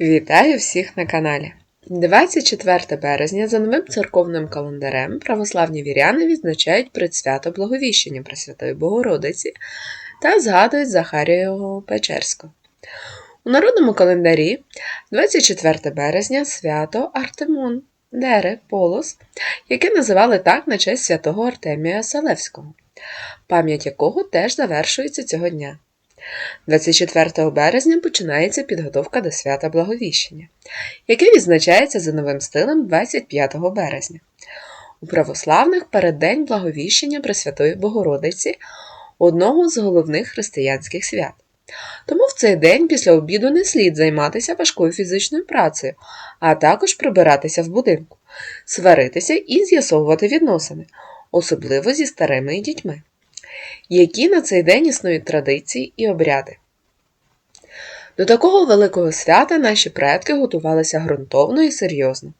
Вітаю всіх на каналі! 24 березня за новим церковним календарем православні віряни відзначають предсвято Благовіщення Пресвятої Богородиці та згадують Захарієвого Печерського. У народному календарі 24 березня свято Артемон, Дере, Полос, яке називали так на честь святого Артемія Селевського, пам'ять якого теж завершується цього дня. 24 березня починається підготовка до свята Благовіщення, яке відзначається за новим стилем 25 березня. У православних переддень Благовіщення Пресвятої Богородиці одного з головних християнських свят. Тому в цей день після обіду не слід займатися важкою фізичною працею, а також прибиратися в будинку, сваритися і з'ясовувати відносини, особливо зі старими і дітьми які на цей день існують традиції і обряди. До такого великого свята наші предки готувалися ґрунтовно і серйозно.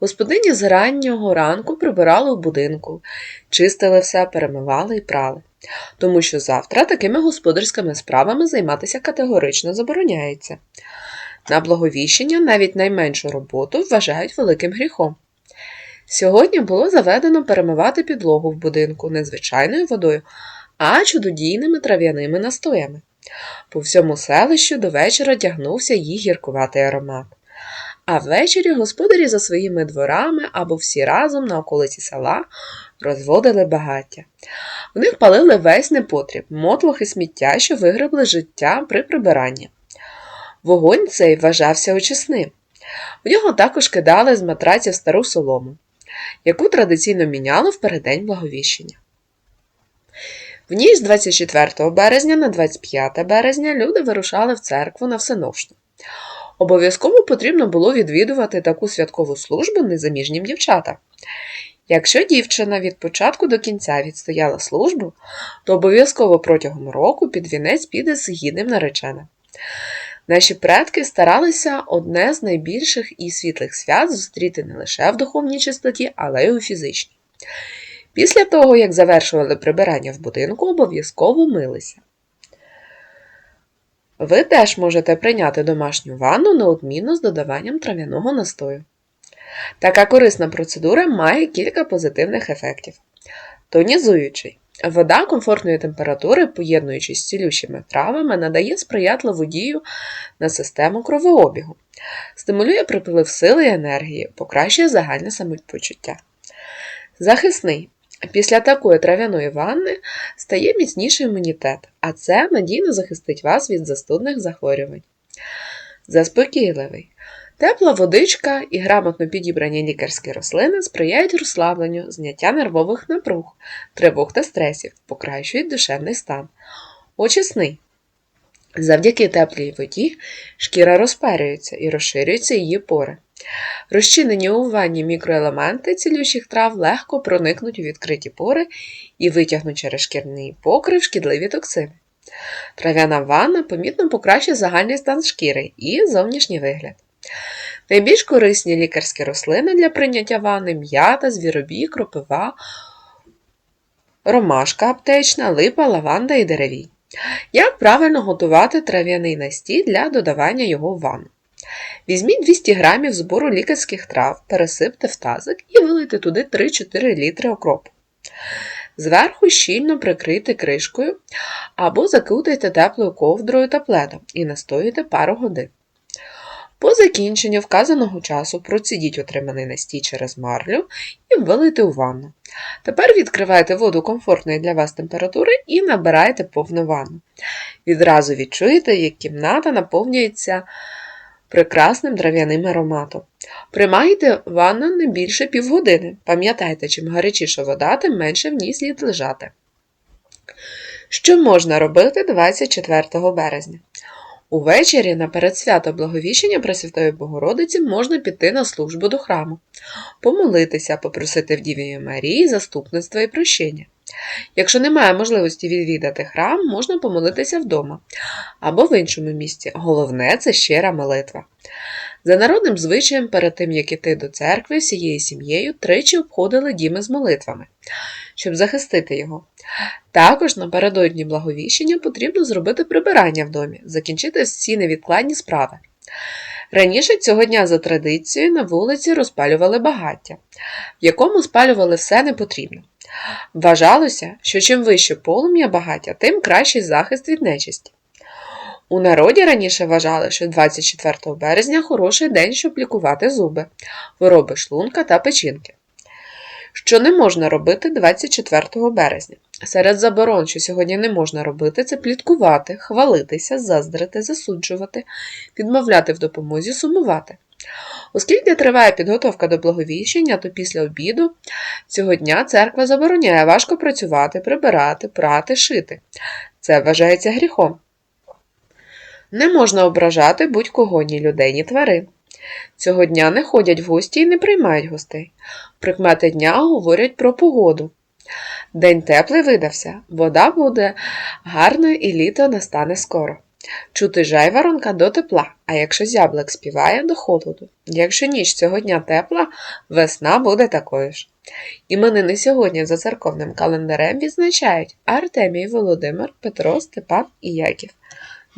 Господині з раннього ранку прибирали в будинку, чистили все, перемивали і прали, тому що завтра такими господарськими справами займатися категорично забороняється. На благовіщення навіть найменшу роботу вважають великим гріхом. Сьогодні було заведено перемивати підлогу в будинку не звичайною водою, а чудодійними трав'яними настоями. По всьому селищу до вечора тягнувся їх гіркуватий аромат. А ввечері господарі за своїми дворами або всі разом на околиці села розводили багаття. В них палили весь непотріб, мотлох і сміття, що вигребли життя при прибиранні. Вогонь цей вважався очисним. В нього також кидали з матраців стару солому, яку традиційно міняли в переддень благовіщення. В ніч з 24 березня на 25 березня люди вирушали в церкву на всеношну. Обов'язково потрібно було відвідувати таку святкову службу незаміжнім дівчатам. Якщо дівчина від початку до кінця відстояла службу, то обов'язково протягом року під вінець піде з гідним нареченим. Наші предки старалися одне з найбільших і світлих свят зустріти не лише в духовній чистоті, але й у фізичній. Після того, як завершували прибирання в будинку, обов'язково милися. Ви теж можете прийняти домашню ванну неодмінно з додаванням трав'яного настою. Така корисна процедура має кілька позитивних ефектів. Тонізуючий. Вода комфортної температури, поєднуючись з цілющими травами, надає сприятливу дію на систему кровообігу, стимулює приплив сили і енергії, покращує загальне самопочуття. Захисний. Після такої трав'яної ванни стає міцніший імунітет, а це надійно захистить вас від застудних захворювань. Заспокійливий. Тепла водичка і грамотно підібрані лікарські рослини сприяють розслабленню, зняття нервових напруг, тривог та стресів, покращують душевний стан. Очисний. Завдяки теплій воді шкіра розперюється і розширюються її пори. Розчинені у ванні мікроелементи цілющих трав легко проникнуть у відкриті пори і витягнуть через шкірний покрив шкідливі токсини. Трав'яна ванна помітно покращує загальний стан шкіри і зовнішній вигляд. Найбільш корисні лікарські рослини для прийняття ванни м'ята, звіробій, кропива, ромашка аптечна, липа, лаванда і деревій. Як правильно готувати трав'яний настій для додавання його в ванну? Візьміть 200 г збору лікарських трав, пересипте в тазик і вилийте туди 3-4 літри окропу. Зверху щільно прикрийте кришкою або закутайте теплою ковдрою та пледом і настоюйте пару годин. По закінченню вказаного часу процідіть отриманий настій через марлю і вилийте у ванну. Тепер відкривайте воду комфортної для вас температури і набирайте повну ванну. Відразу відчуєте, як кімната наповнюється прекрасним трав'яним ароматом. Приймайте ванну не більше півгодини. Пам'ятайте, чим гарячіша вода, тим менше в ній слід лежати. Що можна робити 24 березня? Увечері наперед свята Благовіщення Пресвятої Богородиці можна піти на службу до храму, помолитися, попросити в Діві Марії заступництва і прощення. Якщо немає можливості відвідати храм, можна помолитися вдома або в іншому місці. Головне це щира молитва. За народним звичаєм, перед тим як іти до церкви, всією сім'єю тричі обходили діми з молитвами, щоб захистити його. Також напередодні благовіщення потрібно зробити прибирання в домі, закінчити всі невідкладні справи. Раніше цього дня за традицією на вулиці розпалювали багаття, в якому спалювали все непотрібне. Вважалося, що чим вище полум'я багаття, тим кращий захист від нечисті. У народі раніше вважали, що 24 березня хороший день, щоб лікувати зуби, вироби шлунка та печінки. Що не можна робити 24 березня? Серед заборон, що сьогодні не можна робити, це пліткувати, хвалитися, заздрити, засуджувати, відмовляти в допомозі, сумувати. Оскільки триває підготовка до благовіщення, то після обіду цього дня церква забороняє важко працювати, прибирати, прати, шити. Це вважається гріхом. Не можна ображати будь-кого ні людей, ні тварин. Цього дня не ходять в гості і не приймають гостей. Прикмети дня говорять про погоду. День теплий видався, вода буде гарною і літо настане скоро. Чути жайворонка до тепла, а якщо зяблик співає до холоду. Якщо ніч цього дня тепла, весна буде такою ж. Іменини сьогодні за церковним календарем відзначають Артемій, Володимир, Петро, Степан і Яків.